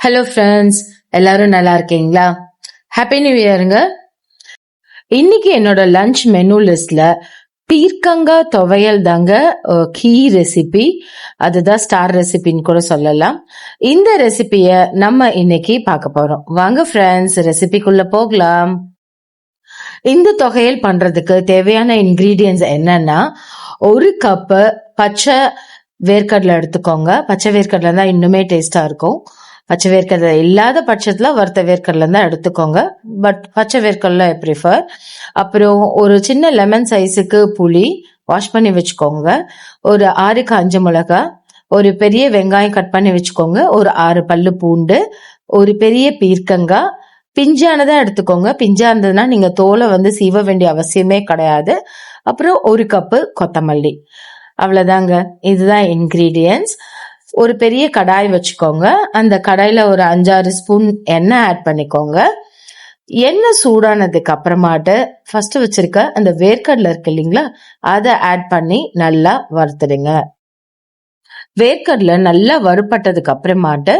Hello friends எல்லாரும் நல்லா இருக்கீங்களா? ஹாப்பி நியூ இயருங்க இன்னைக்கு என்னோட லஞ்ச் மெனு லிஸ்ட்ல பீர்க்கங்கா துவையல் தாங்க கீ ரெசிபி அதுதான் ஸ்டார் ரெசிபின்னு கூட சொல்லலாம். இந்த ரெசிபியை நம்ம இன்னைக்கு பார்க்க போறோம். வாங்க ஃப்ரெண்ட்ஸ் ரெசிபிக்குள்ள போகலாம். இந்த தொகையல் பண்றதுக்கு தேவையான இன்கிரீடியன்ஸ் என்னன்னா ஒரு கப்பு பச்சை வேர்க்கடலை எடுத்துக்கோங்க. பச்சை வேர்க்கடலை தான் இன்னுமே டேஸ்டா இருக்கும். பச்சை வேர்க்கடலை இல்லாத பட்சத்தில் வறுத்த வேர்க்கடலை தான் எடுத்துக்கோங்க. பட் பச்சை வேர்க்கடலை ப்ரிஃபர் அப்புறம் ஒரு சின்ன லெமன் சைஸுக்கு புளி வாஷ் பண்ணி வச்சுக்கோங்க. ஒரு ஆறுக்கு அஞ்சு மிளகா ஒரு பெரிய வெங்காயம் கட் பண்ணி வச்சுக்கோங்க. ஒரு ஆறு பல்லு பூண்டு ஒரு பெரிய பீர்க்கங்காய் பிஞ்சானதை எடுத்துக்கோங்க. பிஞ்சா இருந்ததுன்னா நீங்க தோலை வந்து சீவ வேண்டிய அவசியமே கிடையாது. அப்புறம் ஒரு கப்பு கொத்தமல்லி. அவ்வளோதாங்க இதுதான் இன்க்ரீடியன்ஸ் ஒரு பெரிய கடாய் வச்சுக்கோங்க. அந்த கடாயில ஒரு அஞ்சாறு ஸ்பூன் எண்ணெய் ஆட் பண்ணிக்கோங்க. எண்ணெய் சூடானதுக்கு அப்புறமாட்டு ஃபர்ஸ்ட் வச்சிருக்க அந்த வேர்க்கடலை இருக்கு இல்லைங்களா அதை ஆட் பண்ணி நல்லா வறுத்துடுங்க. வேர்க்கடலை நல்லா வறுப்பட்டதுக்கு அப்புறமாட்டு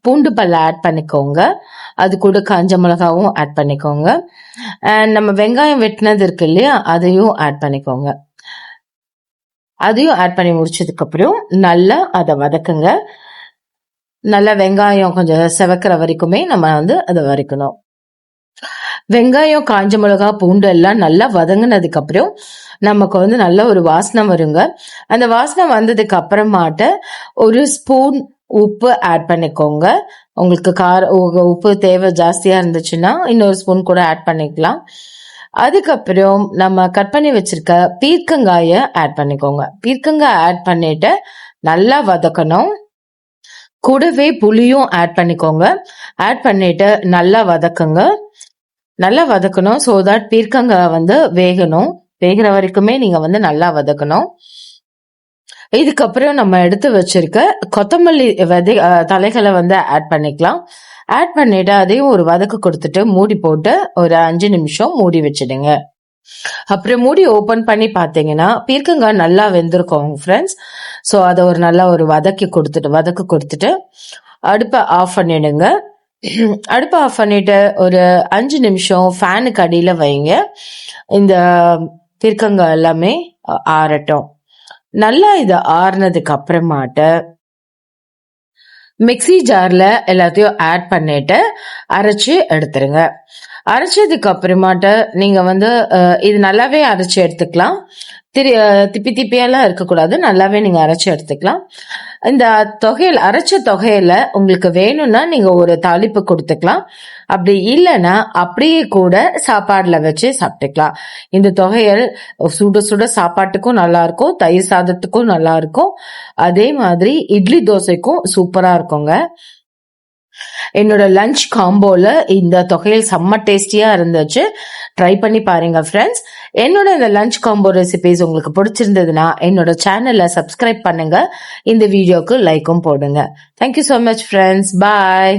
பூண்டு பல்ல ஆட் பண்ணிக்கோங்க. அது கூட காஞ்ச மிளகாவும் ஆட் பண்ணிக்கோங்க. அண்ட் நம்ம வெங்காயம் வெட்டினது இருக்கு இல்லையா அதையும் ஆட் பண்ணிக்கோங்க. அதையும் ஆட் பண்ணி முடிச்சதுக்கப்புறம் நல்லா அதை வதக்குங்க. நல்லா வெங்காயம் கொஞ்சம் செவக்கிற வரைக்குமே நம்ம வந்து அதை வரைக்கணும் வெங்காயம் காஞ்ச மிளகா பூண்டு எல்லாம் நல்லா வதங்கினதுக்கு அப்புறம் நமக்கு வந்து நல்ல ஒரு வாசனை வருங்க. அந்த வாசனை வந்ததுக்கு அப்புறமாட்ட ஒரு ஸ்பூன் உப்பு ஆட் பண்ணிக்கோங்க. உங்களுக்கு கார உப்பு தேவை ஜாஸ்தியாக இருந்துச்சுன்னா இன்னொரு ஸ்பூன் கூட ஆட் பண்ணிக்கலாம். அதுக்கப்புறம் நம்ம கட் பண்ணி வச்சிருக்க பீர்க்கங்காயை ஆட் பண்ணிக்கோங்க. பீர்க்கங்காய் ஆட் பண்ணிட்டு நல்லா வதக்கணும். கூடவே புளியும் ஆட் பண்ணிக்கோங்க. ஆட் பண்ணிட்டு நல்லா வதக்குங்க. நல்லா வதக்கணும் ஸோ தட் பீர்க்கங்காய் வந்து வேகணும். வேகிற வரைக்குமே நீங்க வந்து நல்லா வதக்கணும். இதுக்கப்புறம் நம்ம எடுத்து வச்சிருக்க கொத்தமல்லி விதை தலைகளை வந்து ஆட் பண்ணிக்கலாம். ஆட் பண்ணிட்டு அதையும் ஒரு வதக்கு கொடுத்துட்டு மூடி போட்டு ஒரு அஞ்சு நிமிஷம் மூடி வச்சிடுங்க. அப்புறம் மூடி ஓபன் பண்ணி பார்த்தீங்கன்னா பீர்க்கங்காய் நல்லா வெந்திருக்கும் ஃப்ரெண்ட்ஸ் ஸோ அதை ஒரு நல்லா ஒரு வதக்கி கொடுத்துட்டு வதக்கு கொடுத்துட்டு அடுப்பை ஆஃப் பண்ணிடுங்க. அடுப்பை ஆஃப் பண்ணிட்டு ஒரு அஞ்சு நிமிஷம் ஃபேனுக்கு அடியில் வைங்க. இந்த பீர்க்கங்காய் எல்லாமே ஆறட்டும். நல்லா இதை ஆறுனதுக்கு அப்புறமாட்ட மிக்சி ஜார்ல எல்லாத்தையும் ஆட் பண்ணிட்டு அரைச்சு எடுத்துருங்க. அரைச்சதுக்கு அப்புறமாட்ட நீங்க வந்து இது நல்லாவே அரைச்சு எடுத்துக்கலாம். திரு திப்பி திப்பியெல்லாம் இருக்கக்கூடாது. நல்லாவே நீங்கள் அரைச்சி எடுத்துக்கலாம். இந்த தொகையில் அரைச்ச தொகையில் உங்களுக்கு வேணும்னா நீங்கள் ஒரு தாளிப்பு கொடுத்துக்கலாம். அப்படி இல்லைன்னா அப்படியே கூட சாப்பாடில் வச்சு சாப்பிட்டுக்கலாம். இந்த தொகையல் சுட சுட சாப்பாட்டுக்கும் நல்லாயிருக்கும். தயிர் சாதத்துக்கும் நல்லா இருக்கும் அதே மாதிரி இட்லி தோசைக்கும் சூப்பராக இருக்குங்க. என்னோட லஞ்ச் காம்போல இந்த தொகையில் செம்ம டேஸ்டியா இருந்துச்சு. ட்ரை பண்ணி பாருங்க ஃப்ரெண்ட்ஸ். என்னோட இந்த லஞ்ச் காம்போ ரெசிபிஸ் உங்களுக்கு பிடிச்சிருந்ததுன்னா என்னோட சேனலை சப்ஸ்கிரைப் பண்ணுங்க. இந்த வீடியோக்கு லைக்கும் போடுங்க. Thank you so much friends bye